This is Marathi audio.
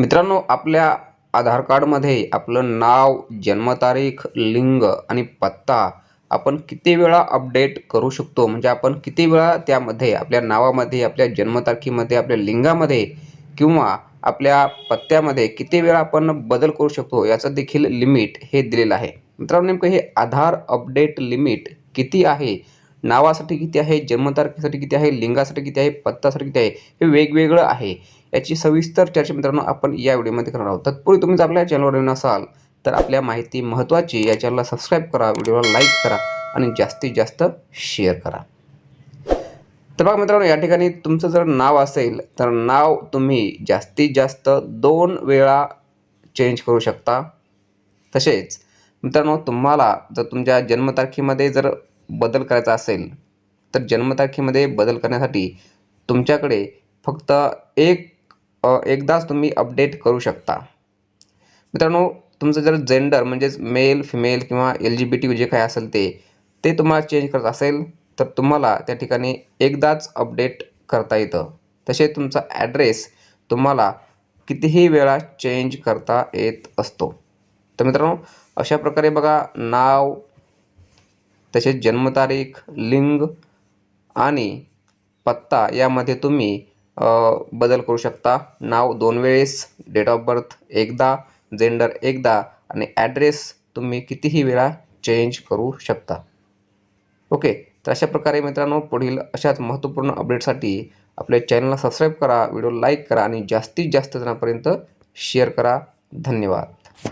मित्रांनो आपल्या आधार कार्डमध्ये आपलं नाव जन्मतारीख लिंग आणि पत्ता आपण किती वेळा अपडेट करू शकतो? म्हणजे आपण किती वेळा त्यामध्ये आपल्या नावामध्ये आपल्या जन्मतारखेमध्ये आपल्या लिंगामध्ये किंवा आपल्या पत्त्यामध्ये किती वेळा आपण बदल करू शकतो याचं देखील लिमिट हे दिलेलं आहे. मित्रांनो नेमकं हे आधार अपडेट लिमिट किती आहे? नावासाठी किती आहे जन्मतारखेसाठी किती आहे लिंगासाठी किती आहे पत्तासाठी किती आहे हे वेगवेगळं आहे. याची सविस्तर चर्चा मित्रांनो आपण या व्हिडिओमध्ये करणार आहोत. तत्पूर्वी तुम्ही जर आपल्या चॅनलवर येऊन असाल तर आपल्या माहिती महत्त्वाची या चॅनलला सबस्क्राईब करा व्हिडिओला लाईक करा आणि जास्तीत जास्त शेअर करा. तर बघा मित्रांनो या ठिकाणी तुमचं जर नाव असेल तर नाव तुम्ही जास्तीत जास्त दोन वेळा चेंज करू शकता. तसेच मित्रांनो तुम्हाला जर तुमच्या जन्मतारखेमध्ये जर बदल करायचा असेल तर जन्मतारखेमध्ये बदल करण्यासाठी तुमच्याकडे फक्त एक एकदाच तुम्ही अपडेट करू शकता. मित्रांनो तुमचं जर जेंडर म्हणजेच मेल फिमेल किंवा एल जी बी टी जे काय असेल ते ते तुम्हाला चेंज करत असेल तर तुम्हाला त्या ठिकाणी एकदाच अपडेट करता येतं. तसेच तुमचा ॲड्रेस तुम्हाला कितीही वेळा चेंज करता येत असतो. तर मित्रांनो अशा प्रकारे बघा नाव तसेच जन्मतारीख लिंग आणि पत्ता यामध्ये तुम्ही बदल करू शकता. नाव दोन वेळेस डेट ऑफ बर्थ एकदा जेंडर एकदा आणि ॲड्रेस तुम्ही कितीही वेळा चेंज करू शकता. ओके तर अशा प्रकारे मित्रांनो पुढील अशाच महत्त्वपूर्ण अपडेटसाठी आपल्या चॅनलला सबस्क्राईब करा व्हिडिओ लाईक करा आणि जास्तीत जास्त जणांपर्यंत शेअर करा. धन्यवाद.